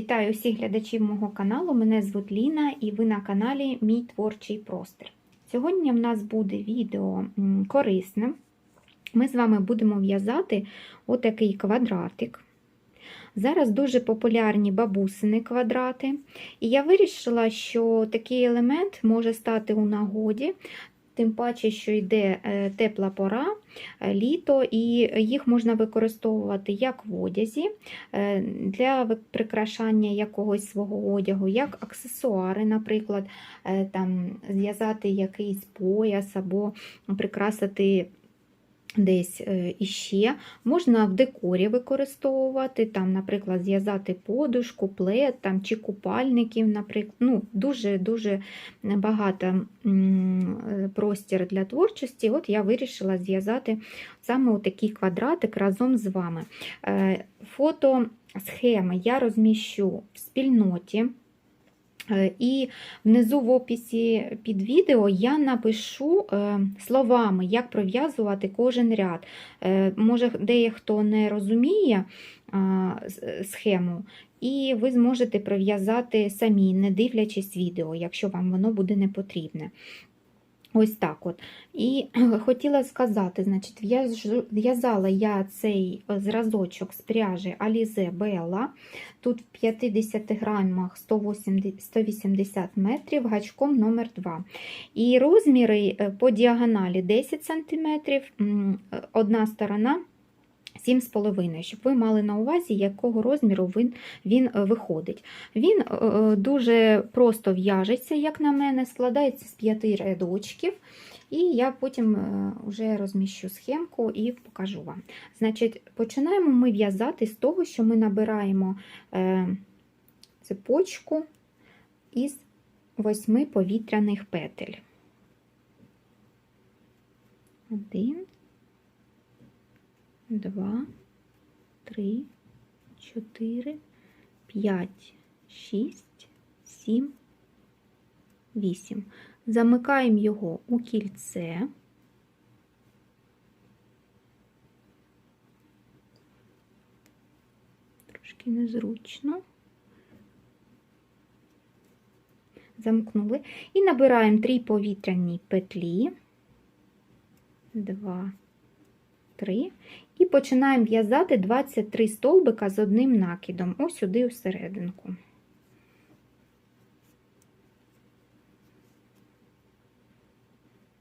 Вітаю всіх глядачів мого каналу. Мене звуть Ліна і ви на каналі Мій творчий простір. Сьогодні в нас буде відео корисне. Ми з вами будемо в'язати отакий квадратик. Зараз дуже популярні бабусини квадрати. І я вирішила, що такий елемент може стати у нагоді, тим паче, що йде е, тепла пора, літо, і їх можна використовувати як в одязі, е, для прикрашання якогось свого одягу, як аксесуари, наприклад, е, там, зв'язати якийсь пояс або прикрасити десь е, іще. Можна в декорі використовувати, там, наприклад, зв'язати подушку, плед там, чи купальників, наприклад. Ну, дуже-дуже багато е, простір для творчості. От я вирішила зв'язати саме такий квадратик разом з вами. Е, Фото схеми я розміщу в спільноті. Е, І внизу в описі під відео я напишу е, словами, як пров'язувати кожен ряд. Е, Може, дехто не розуміє схему, і ви зможете пров'язати самі, не дивлячись відео, якщо вам воно буде не потрібне. Ось так от. І хотіла сказати, значить, в'язала я цей е, зразочок з пряжі Alize Bella. Тут в 50 грамах 180 180 метрів, гачком номер 2. І розміри е, по діагоналі 10 см, одна сторона 7,5, щоб ви мали на увазі, якого розміру він, він е, виходить. Він е, е, дуже просто в'яжеться, як на мене, складається з 5 рядочків. І я потім вже розміщу схемку і покажу вам. Значить, починаємо ми в'язати з того, що ми набираємо цепочку із восьми повітряних петель. Один, два, три, чотири, п'ять, шість, сім, вісім. Замикаємо його у кільце. Трошки незручно. Замкнули. І набираємо три повітряні петлі. Два, три. І починаємо в'язати 23 столбика з одним накидом. Ось сюди всерединку.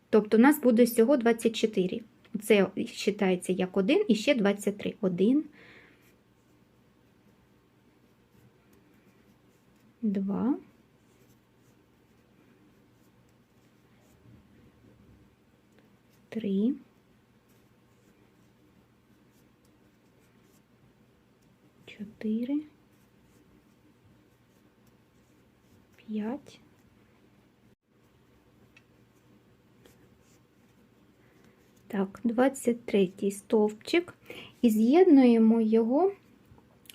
Тобто у нас буде всього 24. Це вважається як один і ще 23. Один, два, три, чотири, п'ять. Так, 23 стовпчик і з'єднуємо його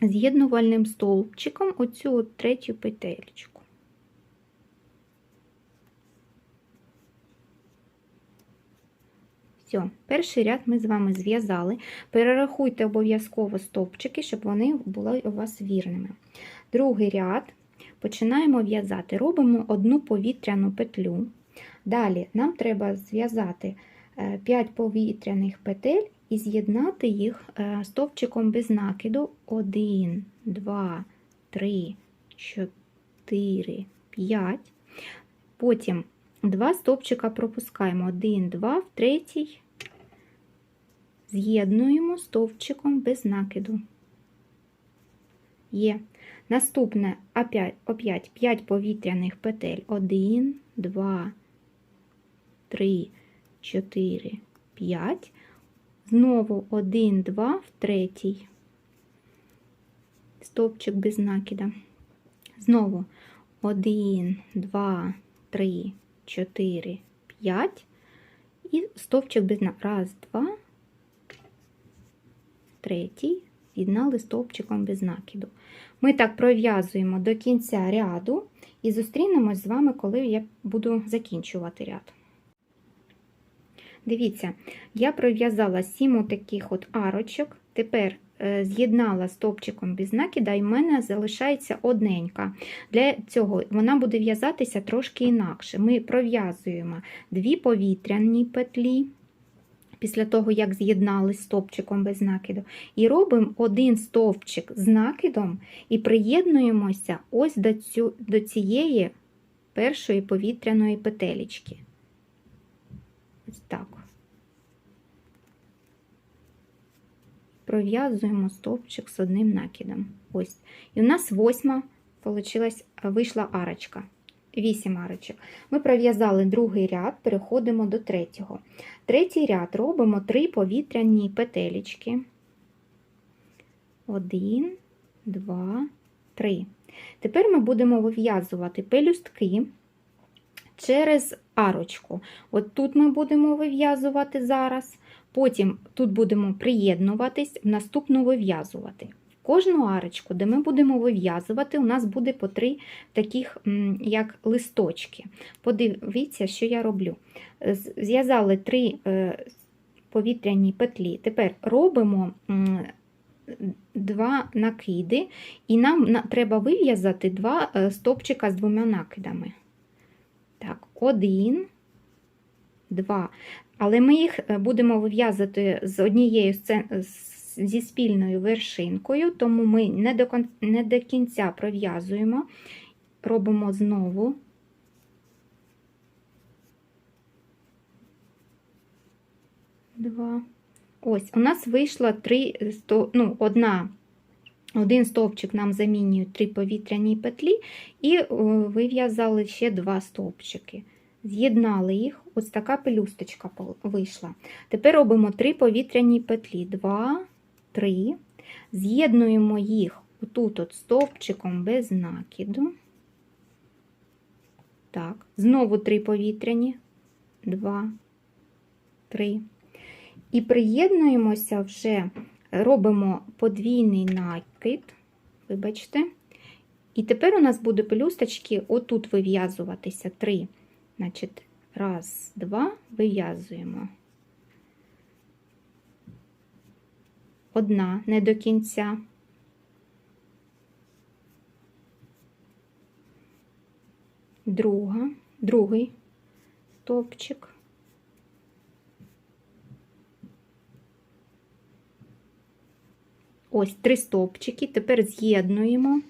з'єднувальним стовпчиком оцю от третю петельку. Все, перший ряд ми з вами зв'язали. Перерахуйте обов'язково стовпчики, щоб вони були у вас вірними. Другий ряд починаємо в'язати. Робимо одну повітряну петлю. Далі нам треба зв'язати 5 повітряних петель і з'єднати їх е, стовпчиком без накиду 1, 2, 3, 4, 5. Потім два стовпчика пропускаємо 1, 2, в третій з'єднуємо стовпчиком без накиду. Є. Наступне опять, опять 5 повітряних петель 1, 2, 3, 4, 5. Знову 1, 2 в третій. Стовпчик без накида. Знову 1, 2, 3, 4, 5. І стовпчик без накида. Раз, два, третій. З'єднали стовпчиком без накиду. Ми так пров'язуємо до кінця ряду і зустрінемось з вами, коли я буду закінчувати ряд. Дивіться, я пров'язала 7 таких от арочок. Тепер е, з'єднала стовпчиком без накида, і в мене залишається одненька. Для цього вона буде в'язатися трошки інакше. Ми пров'язуємо дві повітряні петлі. Після того, як з'єднали стовпчиком без накиду, і робимо один стовпчик з накидом і приєднуємося ось до, цю, до цієї першої повітряної петелечки. Ось так. Пров'язуємо стовпчик з одним накидом. Ось. І у нас восьма вийшла арочка. Вісім арочок. Ми пров'язали другий ряд, переходимо до третього. Третій ряд робимо три повітряні петелечки. Один, два, три. Тепер ми будемо вив'язувати пелюстки через арочку. От тут ми будемо вив'язувати зараз, потім тут будемо приєднуватись, в наступну вив'язувати. Кожну арочку, де ми будемо вив'язувати, у нас буде по три таких, як листочки. Подивіться, що я роблю. Зв'язали три е, повітряні петлі. Тепер робимо два накиди, і нам треба вив'язати два е, стопчика з двома накидами. Так, один, два. Але ми їх е, будемо вив'язати з однією зі спільною вершинкою, тому ми не до, не до кінця пров'язуємо, робимо знову. Два. Ось, у нас вийшло три, ну, одна, один стовпчик нам замінює три повітряні петлі, і вив'язали ще два стовпчики. З'єднали їх, ось така пелюсточка вийшла. Тепер робимо три повітряні петлі. Два, три. З'єднуємо їх отут от стовпчиком без накиду. Так, знову три повітряні, два, три. І приєднуємося вже, робимо подвійний накид, вибачте. І тепер у нас буде пелюсточки отут вив'язуватися три. Значить, раз, два, вив'язуємо. Одна не до кінця. Друга, другий стовпчик. Ось три стовпчики, тепер з'єднуємо.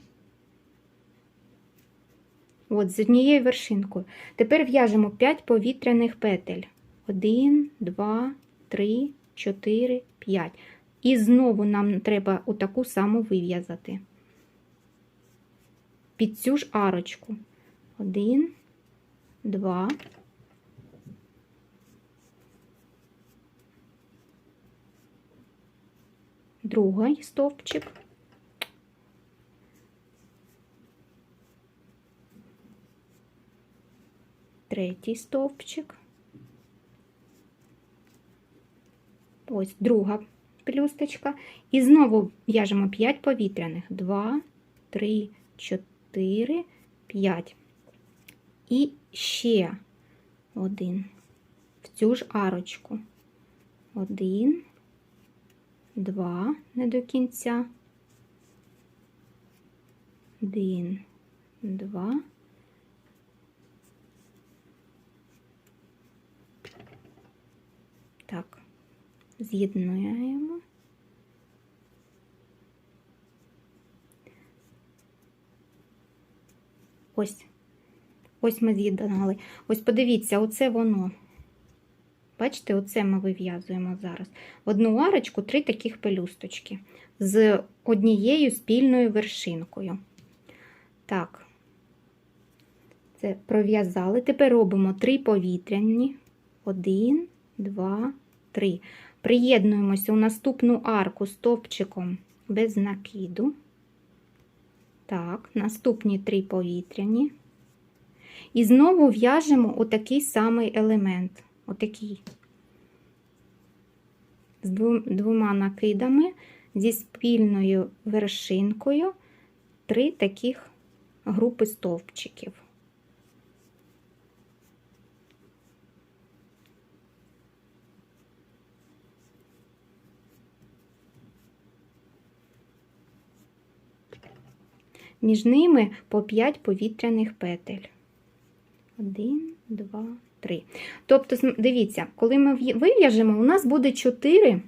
От, з однією вершинкою. Тепер в'яжемо 5 повітряних петель. 1, 2, 3, 4, 5. І знову нам треба отаку саму вив'язати. Під цю ж арочку. 1, 2, другий стовпчик. Третій стовпчик. Ось друга пелюсточка. І знову в'яжемо 5 повітряних. 2, 3, 4, 5. І ще один в цю ж арочку. Один, два, не до кінця. Один, два. Так, з'єднуємо. Ось, ось ми з'єднали. Ось подивіться, оце воно. Бачите, оце ми вив'язуємо зараз. В одну арочку три таких пелюсточки з однією спільною вершинкою. Так, це пров'язали. Тепер робимо три повітряні. Один, два, три. Приєднуємося у наступну арку стовпчиком без накиду. Так, наступні три повітряні. І знову в'яжемо отакий самий елемент отакий з двома накидами зі спільною вершинкою три таких групи стовпчиків. Між ними по 5 повітряних петель. Один, два, три. Тобто, дивіться, коли ми вив'яжемо, у нас буде 4.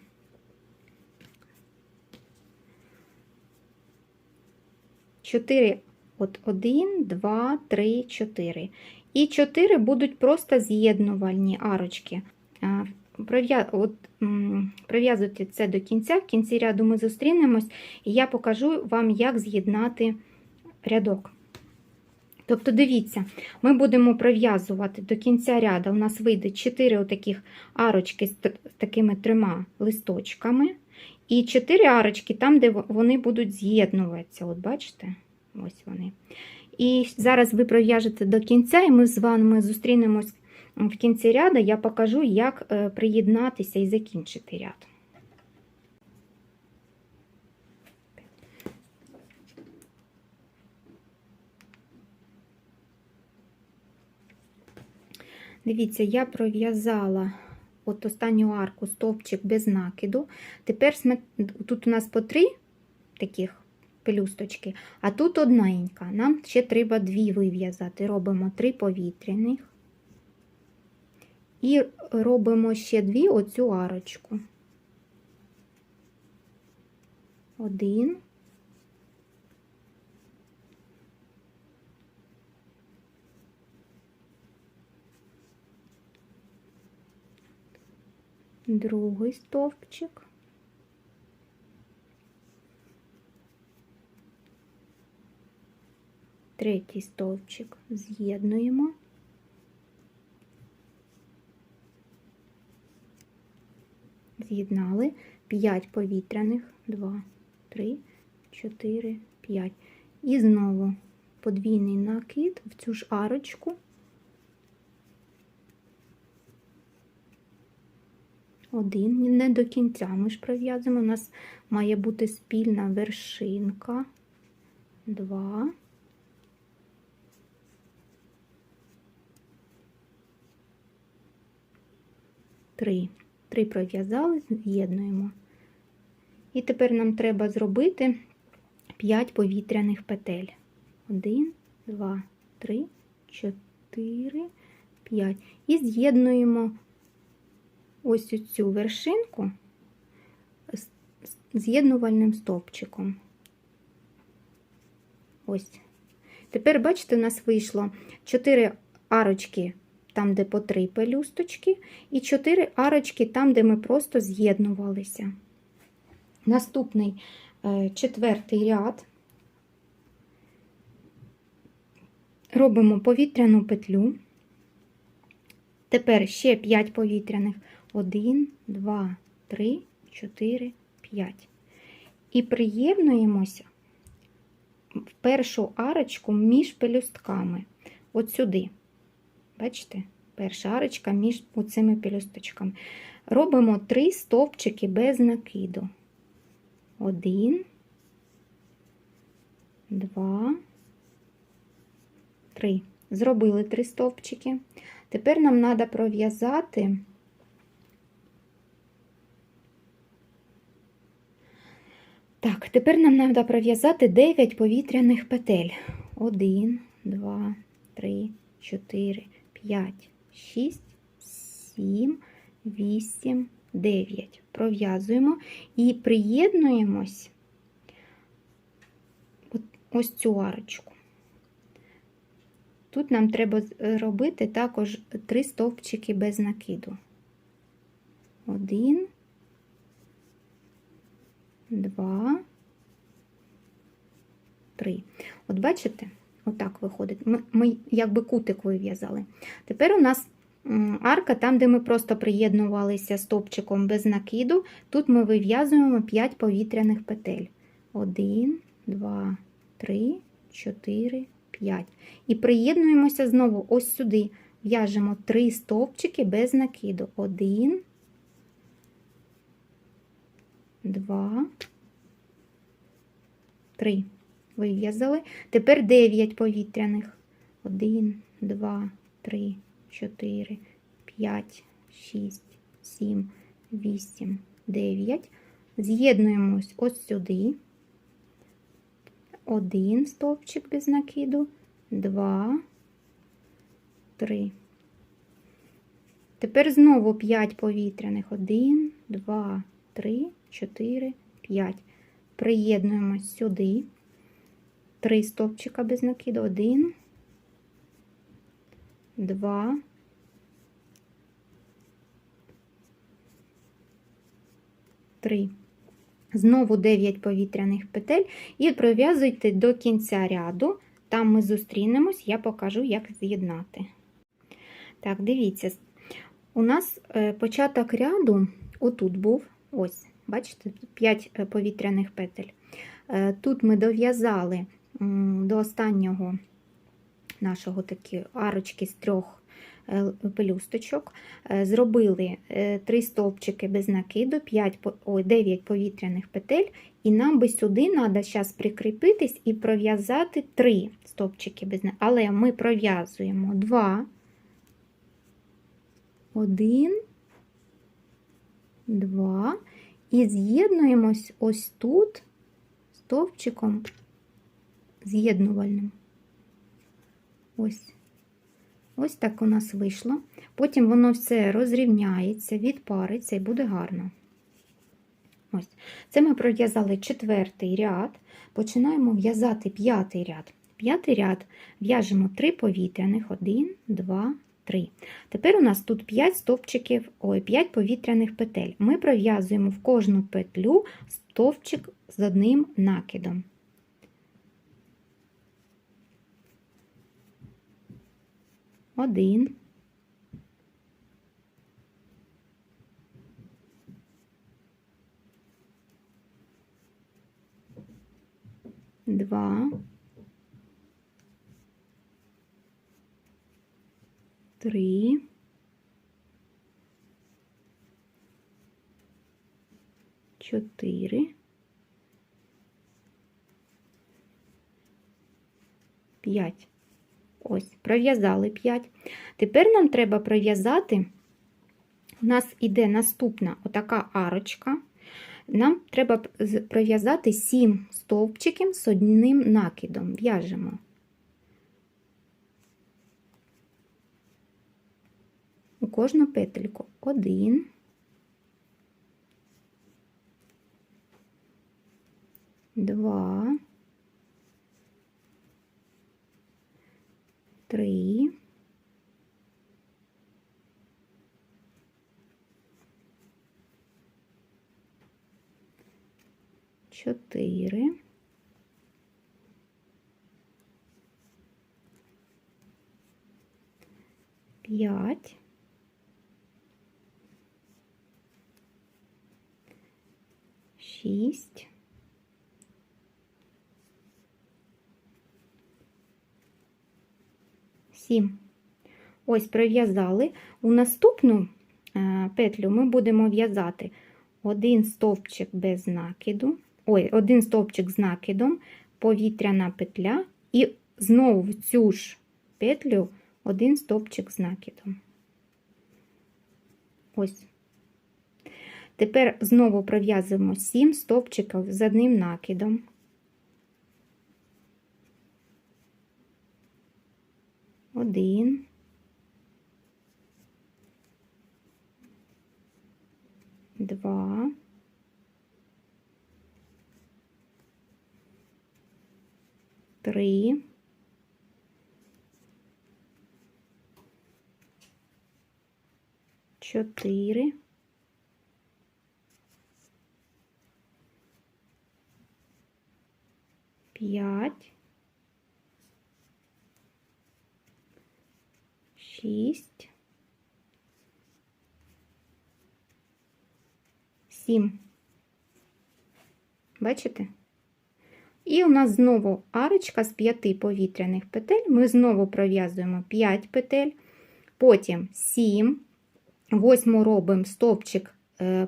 Чотири, от один, два, три, чотири. І чотири будуть просто з'єднувальні арочки. Прив'язуйте це до кінця. В кінці ряду ми зустрінемось, і я покажу вам, як з'єднати рядок. Тобто, дивіться, ми будемо пров'язувати до кінця ряду. У нас вийде 4 отаких арочки з такими трьома листочками. І 4 арочки там, де вони будуть з'єднуватися. От бачите? Ось вони. І зараз ви пров'яжете до кінця, і ми з вами зустрінемось в кінці ряду. Я покажу, як е, приєднатися і закінчити ряд. Дивіться, я пров'язала от останню арку стовпчик без накиду. Тепер тут у нас по три таких пелюсточки, а тут одненька. Нам ще треба дві вив'язати. Робимо три повітряних. І робимо ще дві оцю арочку. Один. Другий стовпчик. Третій стовпчик з'єднуємо. З'єднали 5 повітряних, 2, 3, 4, 5. І знову подвійний накид в цю ж арочку. Один, не до кінця ми ж пров'язуємо. У нас має бути спільна вершинка. Два. Три. Три пров'язали, з'єднуємо. І тепер нам треба зробити 5 повітряних петель. 1, 2, 3, 4, 5. І з'єднуємо ось цю вершинку з'єднувальним стовпчиком. Ось. Тепер, бачите, у нас вийшло 4 арочки, там, де по 3 пелюсточки, і 4 арочки там, де ми просто з'єднувалися. Наступний е, четвертий ряд. Робимо повітряну петлю. Тепер ще 5 повітряних. 1, 2, 3, 4, 5. І приєднуємося в першу арочку між пелюстками. От сюди. Бачите? Перша арочка між цими пелюсточками. Робимо 3 стовпчики без накиду. 1, 2, 3. Зробили 3 стовпчики. Тепер нам треба пров'язати Так, тепер нам треба пров'язати 9 повітряних петель. 1, 2, 3, 4, 5, 6, 7, 8, 9. Пров'язуємо і приєднуємось ось цю арочку. Тут нам треба робити також 3 стовпчики без накиду. 1, два, три. От бачите, отак виходить. Ми, ми якби кутик вив'язали. Тепер у нас арка, там, де ми просто приєднувалися стовпчиком без накиду, тут ми вив'язуємо 5 повітряних петель. 1, 2, 3, 4, 5. І приєднуємося знову ось сюди. В'яжемо 3 стовпчики без накиду. 1, Два, три. Вив'язали. Тепер 9 повітряних. 1, 2, 3, 4, 5, 6, 7, 8, 9. З'єднуємось ось сюди. один стовпчик без накиду, два, три. Тепер знову 5 повітряних. 1, 2, 3, 4, 5. Приєднуємось сюди. 3 стовпчика без накиду. 1, 2, 3. Знову 9 повітряних петель і пров'язуйте до кінця ряду. Там ми зустрінемось, я покажу, як з'єднати. Так, дивіться, у нас е, початок ряду отут був, ось, бачите, тут 5 повітряних петель. Е, Тут ми дов'язали до останнього нашого такі арочки з трьох е, пелюсточок, Е, зробили 3 стовпчики без накиду, 5, ой, 9 повітряних петель, і нам би сюди треба зараз прикріпитись і пров'язати 3 стовпчики без накиду. Але ми пров'язуємо 2, один, два. І з'єднуємось ось тут стовпчиком з'єднувальним. Ось. Ось так у нас вийшло. Потім воно все розрівняється, відпариться і буде гарно. Ось. Це ми пров'язали четвертий ряд. Починаємо в'язати п'ятий ряд. П'ятий ряд в'яжемо 3 повітряних, 1, 2, 3. Тепер у нас тут 5 стовпчиків, ой, 5 повітряних петель. Ми пров'язуємо в кожну петлю стовпчик з одним накидом. Один. Два. Три. Чотири. П'ять. Ось, пров'язали 5. Тепер нам треба пров'язати, у нас іде наступна отака арочка. Нам треба пров'язати 7 стовпчиків з одним накидом. В'яжемо. У кожну петельку один. Два. три, чотири, п'ять, шість, сім. Ось пров'язали. У наступну е, петлю ми будемо в'язати один стовпчик без накиду, ой, один стовпчик з накидом, повітряна петля, і знову в цю ж петлю один стовпчик з накидом. Ось. Тепер знову пров'язуємо 7 стовпчиків з одним накидом. Один. Два. Три. Чотири. П'ять. шість, сім. Бачите? І у нас знову арочка з п'яти повітряних петель. Ми знову пров'язуємо 5 петель, потім 7, восьму робимо стовпчик,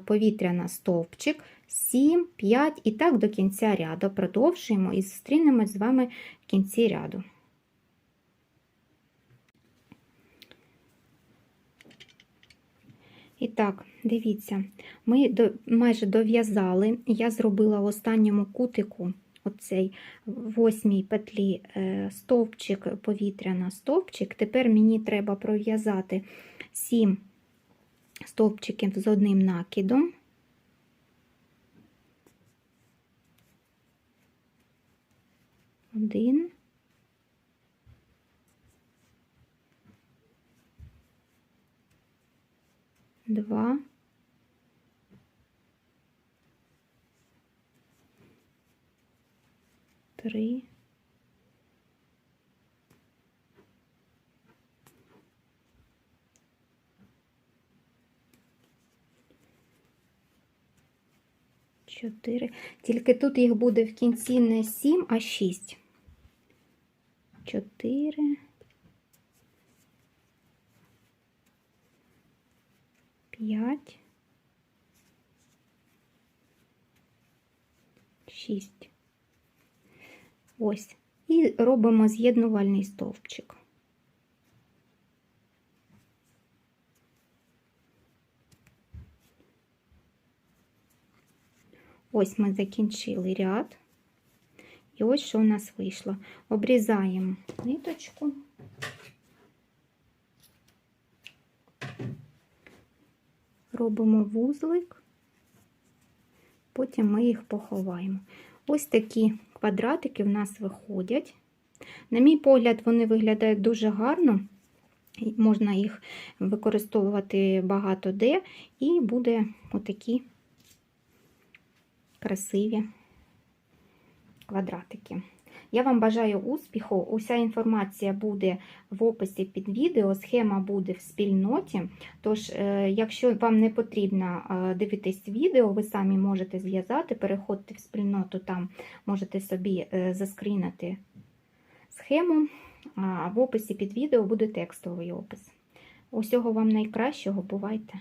повітряна стовпчик, 7, 5 і так до кінця ряду. Продовжуємо і зустрінемось з вами в кінці ряду. І так, дивіться, ми до, майже дов'язали, я зробила в останньому кутику оцей восьмій петлі е, стовпчик, повітряна стовпчик. Тепер мені треба пров'язати 7 стовпчиків з одним накидом. Один. Два. Три. Чотири. Тільки тут їх буде в кінці не сім, а шість. Чотири. П'ять. Шість. Ось. І робимо з'єднувальний стовпчик. Ось ми закінчили ряд. І ось що у нас вийшло. Обрізаємо ниточку. Робимо вузлик, потім ми їх поховаємо. Ось такі квадратики в нас виходять. На мій погляд, вони виглядають дуже гарно. Можна їх використовувати багато де, і буде отакі красиві квадратики. Я вам бажаю успіху. Уся інформація буде в описі під відео, схема буде в спільноті. Тож, е, якщо вам не потрібно е, дивитись відео, ви самі можете зв'язати, переходьте в спільноту, там можете собі е, заскрінити схему. А в описі під відео буде текстовий опис. Усього вам найкращого, бувайте!